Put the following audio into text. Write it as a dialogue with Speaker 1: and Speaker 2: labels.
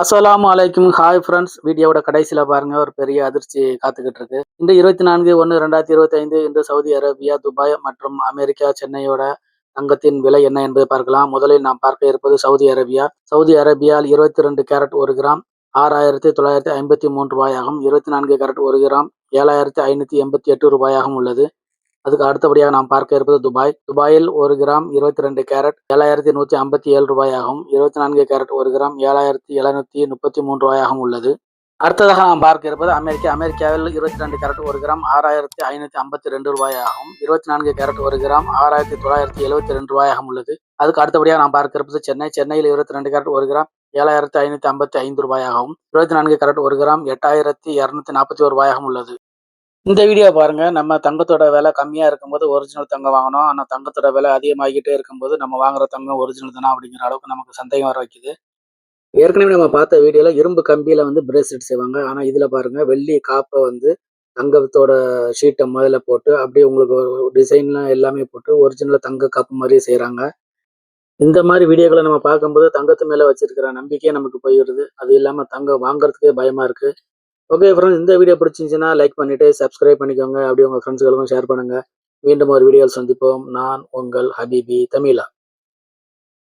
Speaker 1: அஸ்லாம் அலைக்கும் hi friends வீடியோவோட கடைசியில் பாருங்க ஒரு பெரிய அதிர்ச்சி காத்துக்கிட்டு இருக்கு இந்த இருபத்தி நான்கு ஒன்று ரெண்டாயிரத்தி இருபத்தி ஐந்து இன்று சவுதி அரேபியா துபாய் மற்றும் அமெரிக்கா சென்னையோட தங்கத்தின் விலை என்ன என்பதை பார்க்கலாம். முதலில் நாம் பார்க்க இருப்பது சவுதி அரேபியா. சவுதி அரேபியாவில் இருபத்தி ரெண்டு கேரட் ஒரு கிராம் ஆறாயிரத்தி தொள்ளாயிரத்தி ஐம்பத்தி மூன்று ரூபாயாகும். இருபத்தி நான்கு கேரட் ஒரு கிராம் ஏழாயிரத்தி ஐநூற்றி எண்பத்தி எட்டு ரூபாயாகவும் உள்ளது. அதுக்கு அடுத்தபடியாக நாம் பார்க்க இருப்பது துபாய். துபாயில் ஒரு கிராம் இருபத்தி ரெண்டு கேரட் ஏழாயிரத்தி நூற்றி ஐம்பத்தி ஏழு ரூபாயாகவும் இருபத்தி நான்கு கேரட் ஒரு கிராம் ஏழாயிரத்தி எழுநூற்றி முப்பத்தி மூன்று ரூபாயாகவும் உள்ளது. அடுத்ததாக நாம் பார்க்க இருப்பது அமெரிக்கா. அமெரிக்காவில் இருபத்தி ரெண்டு கேரட் ஒரு கிராம் ஆறாயிரத்தி ஐநூற்றி ஐம்பத்தி ரெண்டு ரூபாயாகவும் இருபத்தி நான்கு கேரட் ஒரு கிராம் ஆறாயிரத்தி தொள்ளாயிரத்தி எழுபத்தி ரெண்டு ரூபாயாகவும் உள்ளது. அதுக்கு அடுத்தபடியாக நாம் பார்க்க இருப்பது சென்னை. சென்னையில் இருபத்தி ரெண்டு கேரட் ஒரு கிராம் ஏழாயிரத்தி ஐநூற்றி ஐம்பத்தி ஐந்து ரூபாயாகவும் இருபத்தி நான்கு கேரட் ஒரு கிராம் எட்டாயிரத்தி இரநூத்தி நாற்பத்தி ஒரு ரூபாயாகவும் உள்ளது. இந்த வீடியோ பாருங்க. நம்ம தங்கத்தோட விலை கம்மியா இருக்கும்போது ஒரிஜினல் தங்கம் வாங்கணும். ஆனால் தங்கத்தோட விலை அதிகமாகிட்டே இருக்கும்போது நம்ம வாங்குற தங்கம் ஒரிஜினல் தானே அப்படிங்கிற அளவுக்கு நமக்கு சந்தேகம் வர வைக்குது. ஏற்கனவே நம்ம பார்த்த வீடியோல இரும்பு கம்பியில வந்து பிரேஸ்லெட் செய்வாங்க. ஆனா இதுல பாருங்க வெள்ளி காப்பை வந்து தங்கத்தோட ஷீட்டை முதல்ல போட்டு அப்படியே உங்களுக்கு டிசைன்லாம் எல்லாமே போட்டு ஒரிஜினல் தங்க காப்பு மாதிரியே செய்கிறாங்க இந்த மாதிரி வீடியோக்களை நம்ம பார்க்கும்போது தங்கத்து மேலே வச்சிருக்கிற நம்பிக்கையே நமக்கு போயிடுது. அது இல்லாமல் தங்கம் வாங்குறதுக்கே பயமா இருக்கு. ஓகே ஃப்ரெண்ட்ஸ் இந்த வீடியோ பிடிச்சிருந்துச்சுன்னா லைக் பண்ணிட்டு சப்ஸ்கிரைப் பண்ணிக்கோங்க. அப்படியே உங்க ஃப்ரெண்ட்ஸுகளுக்கும் ஷேர் பண்ணுங்க. மீண்டும் ஒரு வீடியோவில் சந்திப்போம். நான் உங்கள் ஹபீபி தமிழா.